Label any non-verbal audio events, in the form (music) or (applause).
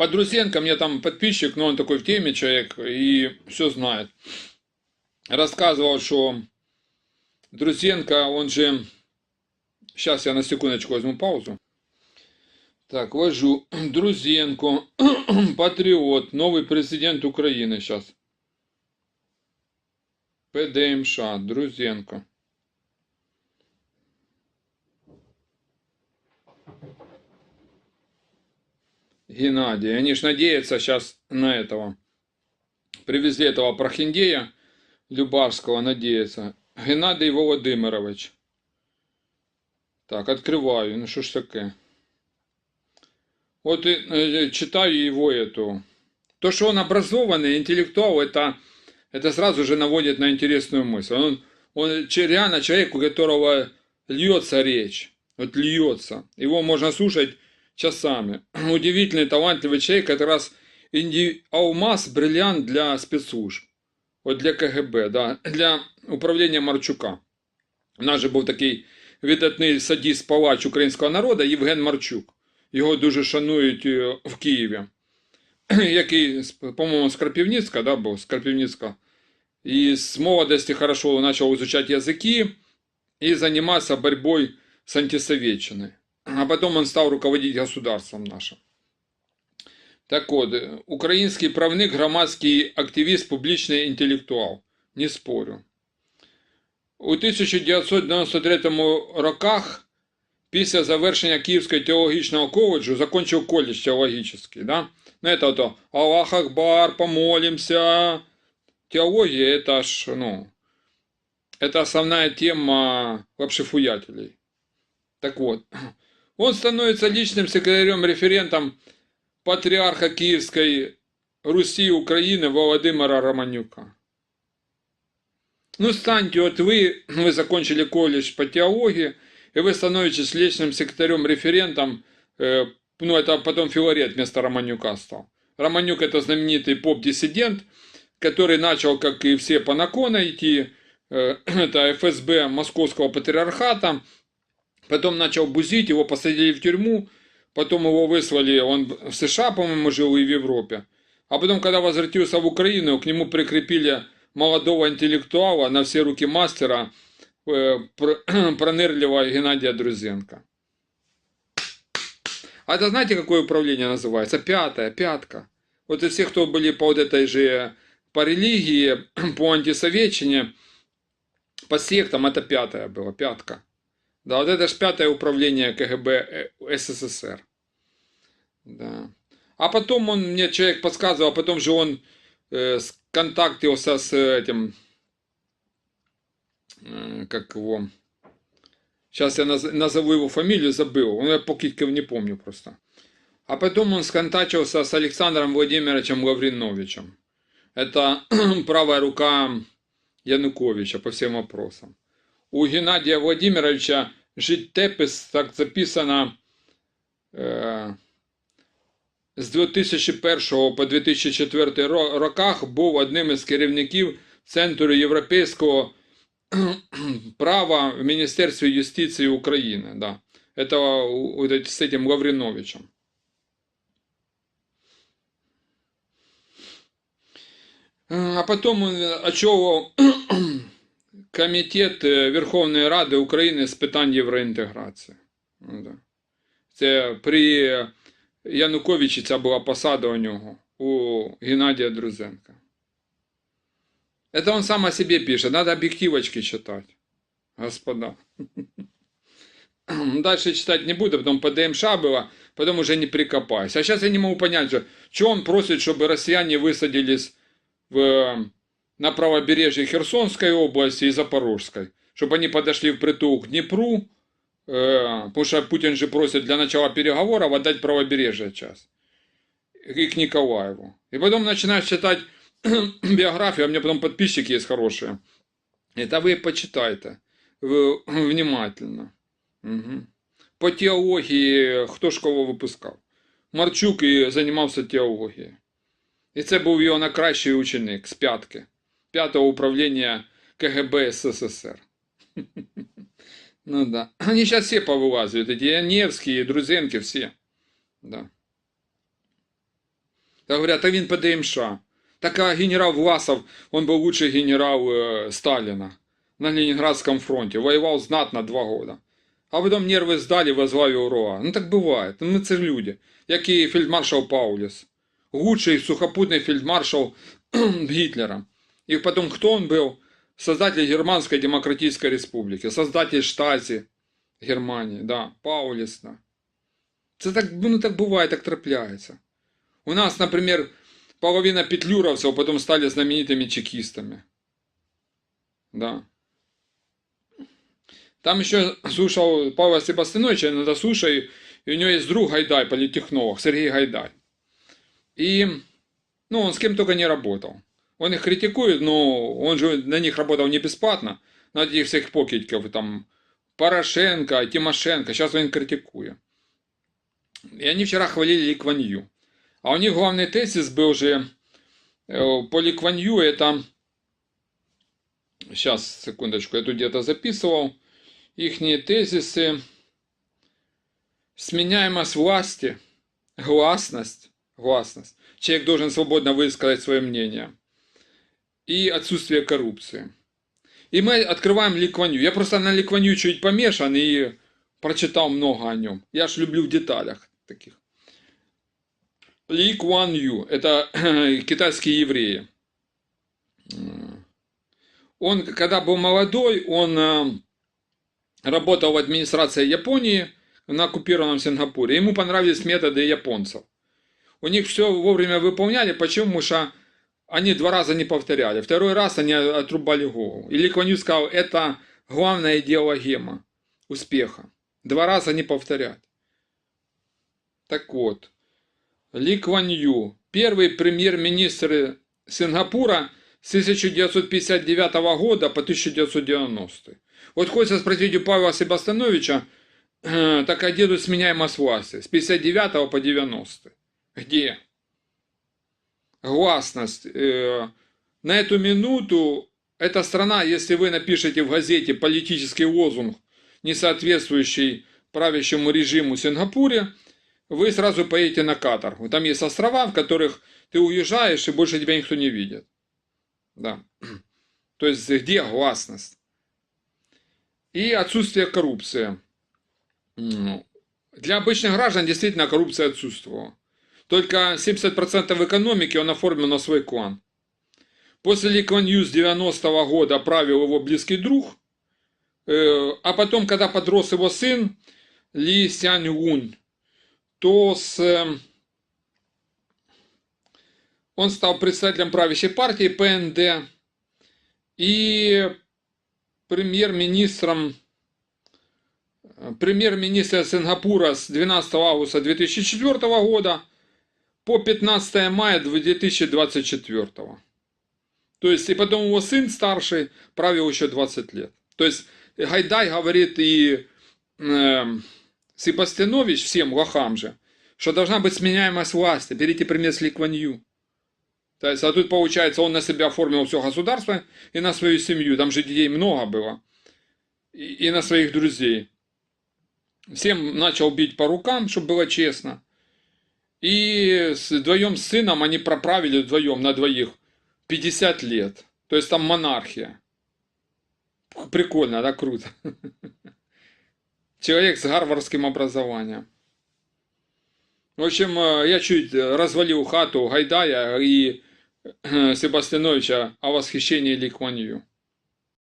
Подрусенко, мне там подписчик, но он такой в теме человек и все знает. Рассказывал, что Друзенко, он же... Сейчас я на секундочку возьму паузу. Так, вожу. (clears throat) Друзенко, (clears throat) патриот, новый президент Украины сейчас. ПДМШ, Друзенко. Геннадий. Они ж надеются сейчас на этого. Привезли этого прохиндея Любарского, надеется. Геннадий Володимирович. Так, открываю. Ну что ж таке? Вот э, читаю его эту. То, что он образованный, интеллектуал, это, это сразу же наводит на интересную мысль. Он, он реально человек, у которого льется речь. Вот льется. Его можно слушать часами. (clears throat) Удивительный, талантливый человек, как раз инди... алмаз, бриллиант для спецслужб. Вот для КГБ, да, для управління Марчука. У нас же був такий видатний садіст палач українського народу Євген Марчук. Його дуже шанують е, в Києві. (clears throat) Який, по-моєму, з Крапівницька, да, був, з Крапівницька. И с молодости хорошо начал изучать языки и заниматься борьбой с антисоветчиной. А потом он стал руководить государством нашим. Так вот, український правник, громадський активіст, публічний інтелектуал. Не спорю. У 1993 роках, після завершення Київського теологічного коледжу, закончив коледж теологічний. Да? Ну, это то Аллах Акбар, помолимся. Теология это ж, ну, это основная тема лапшифуятелей. Так вот, он становится личным секретарем-референтом патриарха Киевской Руси Украины Володимира Романюка. Ну, станьте, вот вы, (clears throat) вы закончили колледж по теологии, и вы становитесь личным секретарем-референтом, э, ну, это потом Филарет вместо Романюка стал. Романюк это знаменитый поп-диссидент, который начал, как и все по идти, э, (clears throat) это ФСБ Московского патриархата, потом начал бузить, его посадили в тюрьму, потом его выслали, он в США, по-моему, жил и в Европе. А потом, когда возвратился в Украину, к нему прикрепили молодого интеллектуала на все руки мастера, э, (clears throat) пронырливого Геннадия Друзенко. А это знаете, какое управление называется? Пятое, пятка. Вот и все, кто были по вот этой же, по религии, (clears throat) по антисоветчине, по сектам, это пятое было, пятка. Да, вот это же пятое управление КГБ э, СССР. Да. А потом он, мне человек подсказывал, а потом же он э, контактился с этим, э, как его, сейчас я наз, назову его фамилию, забыл, он я покидков не помню просто. А потом он сконтачился с Александром Владимировичем Лавриновичем. Это (clears throat) правая рука Януковича по всем вопросам. У Геннадия Владимировича життєпис так записано е, з 2001 по 2004 роках був одним із керівників Центру європейського (clears throat) права в Міністерстві юстиції України. Да. Это с этим Лавриновичем. А потом он очевал Комітет е, Верховної Ради України з питань євроінтеграції. Ну, це при Януковичі ця була посада у нього, у Геннадія Друзенка. Это он сам о себе пишет. Надо объективочки читать. Господа. Дальше (laughs) читать не буду, потом по ДМШ было, потом уже не прикопаюсь. А сейчас я не могу понять, что он просит, чтобы россияне высадились в на правобережье Херсонской области и Запорожской, чтобы они подошли в притул к Днепру, э, потому что Путин же просит для начала переговоров отдать правобережье час, и к Николаеву. И потом начинаешь читать (clears throat) биографию, а у меня потом подписчики есть хорошие. Это вы почитайте (clears throat) внимательно. Угу. По теології, хто школу випускав? Марчук і займався теологією. І це був його найкращий ученик з п'ятки. пятого управления КГБ СССР. (laughs) Ну да. Они сейчас все повылазят, эти Невские, Друзенки, все. Да. Так говорят, а він ПДМШ. Так а генерал Власов, он был лучший генерал э, Сталина на Ленинградском фронте. Воевал знатно два года. А потом нервы сдали, возглавил РОА. Ну так бывает. Ну, мы це ж люди. Як і фельдмаршал Пауліс. Лучший сухопутный фельдмаршал (clears throat) Гитлера. И потом кто он был? Создатель Германской Демократической Республики. Создатель Штази Германии. Да, Пауліс. Да. Це так, ну так буває, так трапляється. У нас, например, половина петлюровцев потом стали знаменитыми чекистами. Да. Там еще слушал Павла Себастьяновича, я иногда слушаю, и у него есть друг Гайдай, политехнолог, Сергей Гайдай. И, ну, он с кем только не работал. Он их критикует, но он же на них работал не бесплатно, на этих всех покидьков, там, Порошенко, Тимошенко, сейчас он их критикует. И они вчера хвалили Ли. А у них главный тезис был же э, по Ли это... Сейчас, секундочку, я тут где-то записывал. Ихние тезисы. Сменяемость власти, гласность, гласность. Человек должен свободно высказать свое мнение. И отсутствие коррупции. И мы открываем Ли Кван Ю. Я просто на Ли Кван Ю чуть помешан и прочитал много о нем. Я ж люблю в деталях таких. Ли Куан Ю, это (clears throat) китайские евреи. Он, когда был молодой, он э, работал в администрации Японии на оккупированном Сингапуре. Ему понравились методы японцев. У них все вовремя выполняли, почему что они два раза не повторяли. Второй раз они отрубали голову. И Ли Куан Ю сказал, это главная идеологема успеха. Два раза не повторять. Так вот, Ли первый премьер-министр Сингапура с 1959 года по 1990. Вот хочется спросить у Павла Себастьяновича, (clears throat) так а деду сменяемость власти с 59 по 90. Где? Гласность. Э, на эту минуту эта страна, если вы напишете в газете политический лозунг, не соответствующий правящему режиму в Сингапуре, вы сразу поедете на каторгу. Там есть острова, в которых ты уезжаешь, и больше тебя никто не видит. Да. (clears throat) То есть, где гласность? И отсутствие коррупции. Для обычных граждан действительно коррупция отсутствовала. Только 70% экономики он оформил на свой клан. После Ли Кван Ю с 90-го года правил его близкий друг, э, а потом, когда подрос его сын, Ли Сянь Гунь, то с... Э, он стал представителем правящей партии ПНД и премьер-министром премьер-министра Сингапура с 12 августа 2004 года по 15 мая 2024. То есть, и потом его сын старший правил еще 20 лет. То есть, Гайдай говорит и э, Себастьянович всем лохам же, что должна быть сменяемость власти. Берите пример с Ли Кван Ю. То есть, а тут получается, он на себя оформил все государство и на свою семью. Там же детей много было. И, и на своих друзей. Всем начал бить по рукам, чтобы было честно. И вдвоем с сыном они проправили вдвоем на двоих 50 лет. То есть там монархия. Прикольно, да, круто. Человек с гарвардским образованием. В общем, э, я чуть развалил хату Гайдая и э, Себастьяновича о восхищении Ли Куан Ю.